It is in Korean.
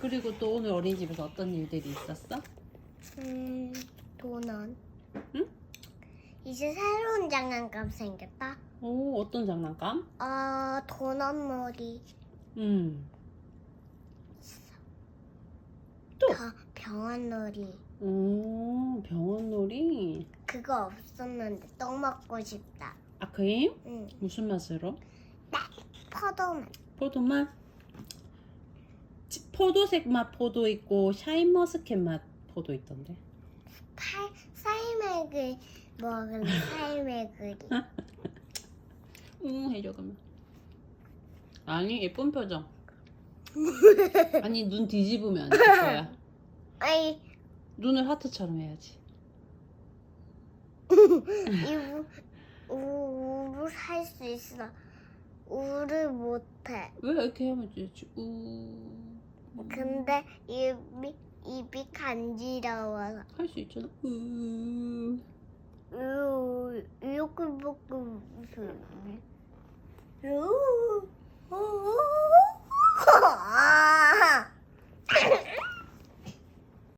그리고 또 오늘 어린이집에서 어떤 일들이 있었어? 음, 도넌. 응? 이제 새로운 장난감 생겼다. 오, 어떤 장난감? 어, 도넛 놀이. 음. 또? 벼- 병원 놀이. 오, 병원 놀이. 그거 없었는데 떡 먹고 싶다. 아크림? 응. 무슨 맛으로? 포도맛. 포도맛? 치- 포도색 맛 포도 있고 샤인머스켓 맛 포도 있던데. 팔, 사이맥을 먹은 사이맥을. 응 해줘 그러면. 아니 예쁜 표정. 아니 눈 뒤집으면 안 될 거야. 아니, 눈을 하트처럼 해야지. 이우, 우를 할 수 있어. 우를 못해. 왜 이렇게 하면 되지? 우. 근데 입이, 입이 간지러워서. 할수 있잖아. 우. 으, 이렇게 먹고